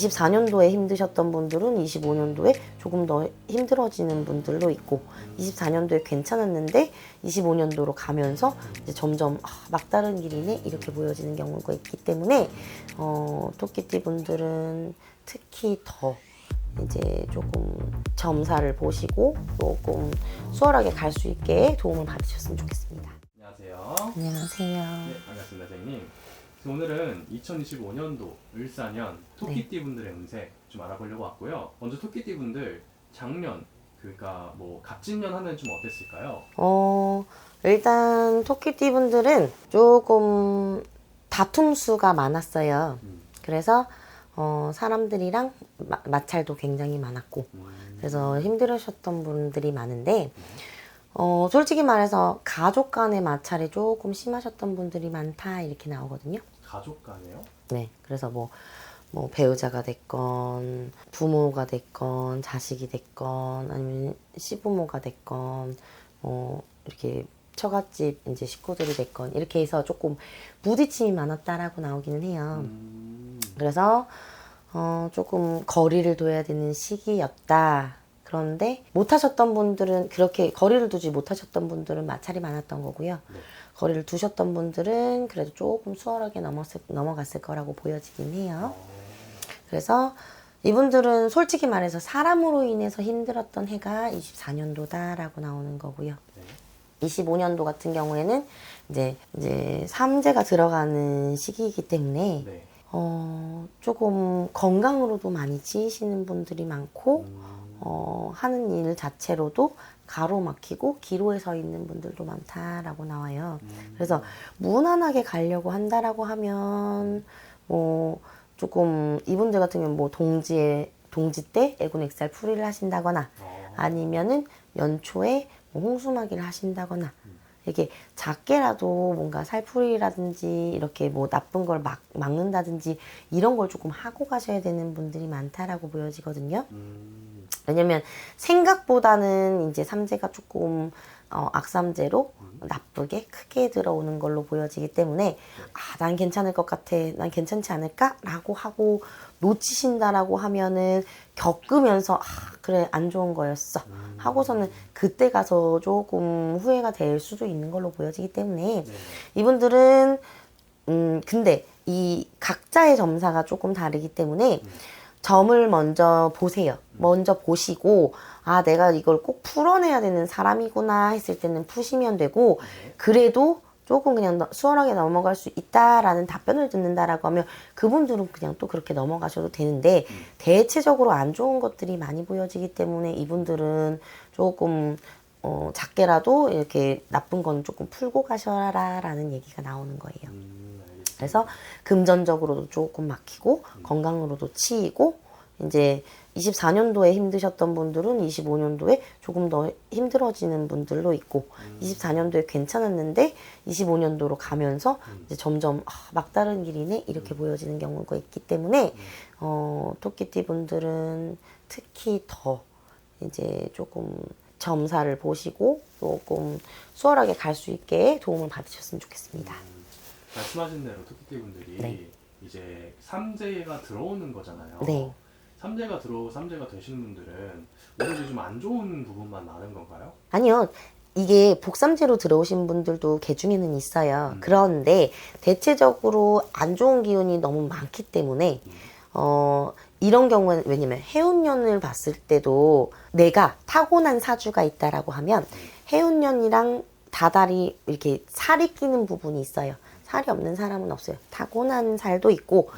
24년도에 힘드셨던 분들은 25년도에 조금 더 힘들어지는 분들도 있고 24년도에 괜찮았는데 25년도로 가면서 이제 점점 아, 막다른 길이네 이렇게 보여지는 경우가 있기 때문에 어, 토끼띠 분들은 특히 더 이제 조금 점사를 보시고 조금 수월하게 갈 수 있게 도움을 받으셨으면 좋겠습니다. 안녕하세요. 안녕하세요. 네, 반갑습니다, 선생님. 그래서 오늘은 2025년도 을사년 토끼띠 분들의 운세 좀 알아보려고 왔고요. 먼저 토끼띠 분들 작년 그러니까 뭐 갑진년 하면 좀 어땠을까요? 어, 일단 토끼띠 분들은 조금 다툼 수가 많았어요. 음. 그래서 어, 사람들이랑 마, 마찰도 굉장히 많았고 음, 그래서 힘들으셨던 분들이 많은데 어, 솔직히 말해서 가족 간의 마찰이 조금 심하셨던 분들이 많다 이렇게 나오거든요. 가족 간에요? 네, 그래서 뭐, 뭐 배우자가 됐건 부모가 됐건 자식이 됐건 아니면 시부모가 됐건 뭐 이렇게 처갓집 이제 식구들이 됐건 이렇게 해서 조금 부딪힘이 많았다라고 나오기는 해요. 음, 그래서 어, 조금 거리를 둬야 되는 시기였다. 그런데 못하셨던 분들은 그렇게 거리를 두지 못하셨던 분들은 마찰이 많았던 거고요. 네. 거리를 두셨던 분들은 그래도 조금 수월하게 넘었을, 넘어갔을 거라고 보여지긴 해요. 어, 그래서 이분들은 솔직히 말해서 사람으로 인해서 힘들었던 해가 24년도다라고 나오는 거고요. 네. 25년도 같은 경우에는 이제 이제 삼재가 들어가는 시기이기 때문에 네. 어, 조금 건강으로도 많이 찌시는 분들이 많고 음, 어, 하는 일 자체로도 가로막히고 기로에 서 있는 분들도 많다라고 나와요. 음, 그래서 무난하게 가려고 한다라고 하면 뭐 조금 이분들 같은 경우는 뭐 동지에 동지 때 애군 액살 풀이를 하신다거나 어, 아니면은 연초에 뭐 홍수막이를 하신다거나 이렇게 작게라도 뭔가 살풀이라든지 이렇게 뭐 나쁜 걸 막, 막는다든지 이런 걸 조금 하고 가셔야 되는 분들이 많다라고 보여지거든요. 음, 왜냐면 생각보다는 이제 삼재가 조금 어, 악삼재로 나쁘게 크게 들어오는 걸로 보여지기 때문에 아, 난 괜찮을 것 같아. 난 괜찮지 않을까라고 하고 놓치신다라고 하면은 겪으면서 아, 그래 안 좋은 거였어. 하고서는 그때 가서 조금 후회가 될 수도 있는 걸로 보여지기 때문에 네. 이분들은 음 근데 이 각자의 점사가 조금 다르기 때문에 점을 먼저 보세요. 먼저 보시고 아 내가 이걸 꼭 풀어내야 되는 사람이구나 했을 때는 푸시면 되고 그래도 조금 그냥 너- 수월하게 넘어갈 수 있다라는 답변을 듣는다라고 하면 그분들은 그냥 또 그렇게 넘어가셔도 되는데 대체적으로 안 좋은 것들이 많이 보여지기 때문에 이분들은 조금 어, 작게라도 이렇게 나쁜 건 조금 풀고 가셔라라는 얘기가 나오는 거예요. 음. 그래서 금전적으로도 조금 막히고 건강으로도 치이고 이제 24년도에 힘드셨던 분들은 25년도에 조금 더 힘들어지는 분들도 있고 24년도에 괜찮았는데 25년도로 가면서 이제 점점 아, 막다른 길이네? 이렇게 보여지는 경우가 있기 때문에 어, 토끼띠 분들은 특히 더 이제 조금 점사를 보시고 조금 수월하게 갈 수 있게 도움을 받으셨으면 좋겠습니다. 말씀하신 대로 토끼띠 분들이 네. 이제 삼재가 들어오는 거잖아요. 네. 삼재가 들어오고 삼재가 되시는 분들은 오히려 좀안 좋은 부분만 많은 건가요? 아니요. 이게 복삼제로 들어오신 분들도 개 중에는 있어요. 그런데 대체적으로 안 좋은 기운이 너무 많기 때문에 어 이런 경우는 왜냐면 해운년을 봤을 때도 내가 타고난 사주가 있다라고 하면 해운년이랑 다달이 이렇게 살이 끼는 부분이 있어요. 살이 없는 사람은 없어요. 타고난 살도 있고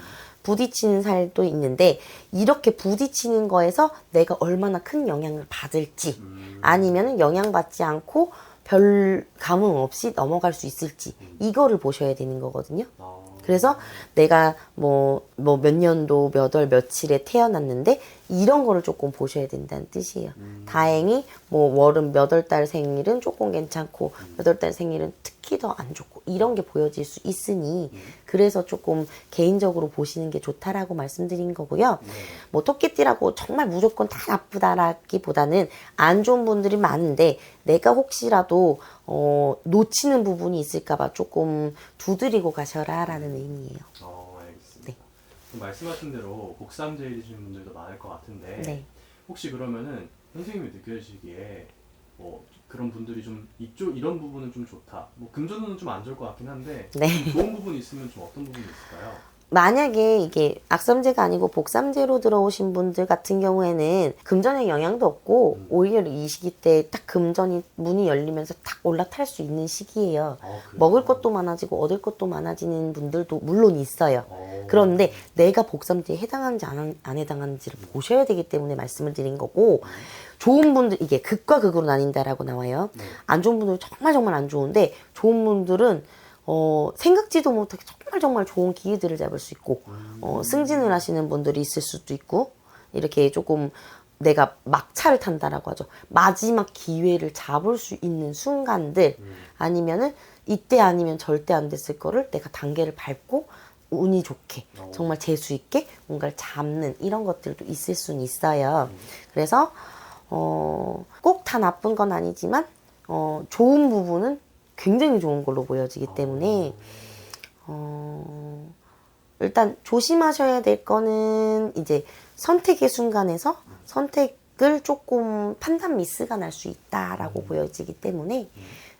부딪히는 살도 있는데 이렇게 부딪히는 거에서 내가 얼마나 큰 영향을 받을지 아니면 영향받지 않고 별 감흥 없이 넘어갈 수 있을지 이거를 보셔야 되는 거거든요. 어, 그래서 내가 뭐 뭐 몇 년도 몇 월 며칠에 태어났는데 이런 거를 조금 보셔야 된다는 뜻이에요. 다행히 뭐 월은 몇 월 달 생일은 조금 괜찮고 몇 월 달 생일은 특 히더안 좋고 이런 게 보여질 수 있으니 그래서 조금 개인적으로 보시는 게 좋다라고 말씀드린 거고요. 뭐 토끼띠라고 정말 무조건 다 나쁘다라기보다는 안 좋은 분들이 많은데 내가 혹시라도 어, 놓치는 부분이 있을까봐 조금 두드리고 가셔라라는 의미예요. 어, 알겠습니다. 네. 말씀하신 대로 곡삼제일이신 분들도 많을 것 같은데 네. 혹시 그러면은 선생님이 느껴지기에 뭐 그런 분들이 좀 이쪽 이런 부분은 좀 좋다. 뭐 금전운은 좀 안 좋을 것 같긴 한데 네. 좀 좋은 부분이 있으면 좀 어떤 부분이 있을까요? 만약에 이게 악삼제가 아니고 복삼제로 들어오신 분들 같은 경우에는 금전의 영향도 없고 음. 오히려 이 시기 때 딱 금전이 문이 열리면서 딱 올라탈 수 있는 시기예요. 아, 그래요? 먹을 것도 많아지고 얻을 것도 많아지는 분들도 물론 있어요. 어. 그런데 내가 복삼제에 해당하는지 안, 안 해당하는지를 보셔야 되기 때문에 말씀을 드린 거고 좋은 분들 이게 극과 극으로 나뉜다라고 나와요. 네. 안 좋은 분들은 정말 정말 안 좋은데 좋은 분들은 어, 생각지도 못하게 정말 정말 좋은 기회들을 잡을 수 있고 어, 승진을 하시는 분들이 있을 수도 있고 이렇게 조금 내가 막차를 탄다라고 하죠. 마지막 기회를 잡을 수 있는 순간들 아니면은 이때 아니면 절대 안 됐을 거를 내가 단계를 밟고 운이 좋게 어. 정말 재수 있게 뭔가를 잡는 이런 것들도 있을 수는 있어요. 그래서 어, 꼭 다 나쁜 건 아니지만 어, 좋은 부분은 굉장히 좋은 걸로 보여지기 때문에 어, 일단 조심하셔야 될 거는 이제 선택의 순간에서 선택을 조금 판단 미스가 날 수 있다라고 보여지기 때문에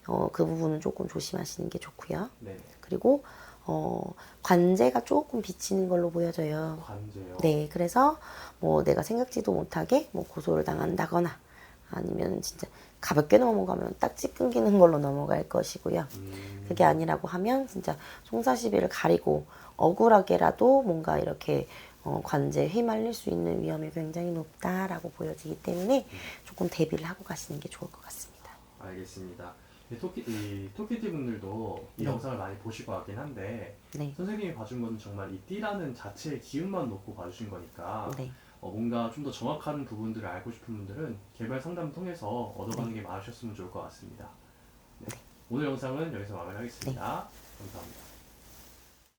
어, 그 부분은 조금 조심하시는 게 좋고요. 네. 그리고 어, 관제가 조금 비치는 걸로 보여져요. 관제요. 네, 그래서 뭐 내가 생각지도 못하게 뭐 고소를 당한다거나 아니면 진짜 가볍게 넘어가면 딱지 끊기는 걸로 넘어갈 것이고요. 음. 그게 아니라고 하면 진짜 송사시비를 가리고 억울하게라도 뭔가 이렇게 어, 관제에 휘말릴 수 있는 위험이 굉장히 높다라고 보여지기 때문에 조금 대비를 하고 가시는 게 좋을 것 같습니다. 알겠습니다. 이 토끼 이 토끼띠 분들도 이 네. 영상을 많이 보실 것 같긴 한데 네, 선생님이 봐준 거는 정말 이 띠라는 자체의 기운만 놓고 봐주신 거니까 네, 어, 뭔가 좀 더 정확한 부분들을 알고 싶은 분들은 개발 상담 통해서 얻어가는 게 많으셨으면 좋을 것 같습니다. 네. 오늘 영상은 여기서 마무리하겠습니다. 감사합니다.